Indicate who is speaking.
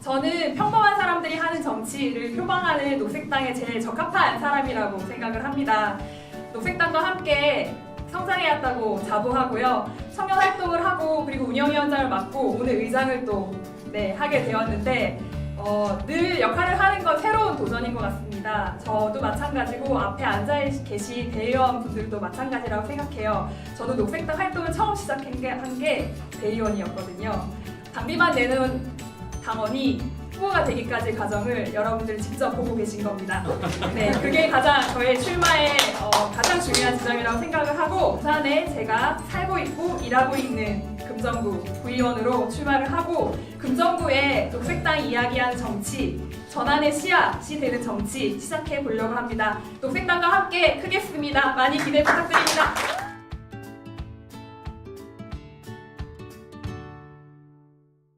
Speaker 1: 저는 평범한 사람들이 하는 정치를 표방하는 녹색당에 제일 적합한 사람이라고 생각을 합니다. 녹색당과 함께 성장해왔다고 자부하고요. 청년 활동을 하고 그리고 운영위원장을 맡고 오늘 의장을 또 네, 하게 되었는데 어, 늘 역할을 하는 건 새로운 도전인 것 같습니다. 저도 마찬가지고 앞에 앉아 계신 대의원 분들도 마찬가지라고 생각해요. 저도 녹색당 활동을 처음 시작한 게, 한 게 대의원이었거든요. 당비만 내는 당원이 후보가 되기까지 과정을 여러분들 직접 보고 계신 겁니다. 네, 그게 가장 저의 출마의 어, 가장 중요한 지점이라고 생각을 하고 부산에 제가 살고 있고 일하고 있는 금정구 구의원으로 출마를 하고 금정구의 녹색당 이야기하는 정치 전환의 씨앗이 되는 정치 시작해 보려고 합니다. 녹색당과 함께 크겠습니다. 많이 기대 부탁드립니다.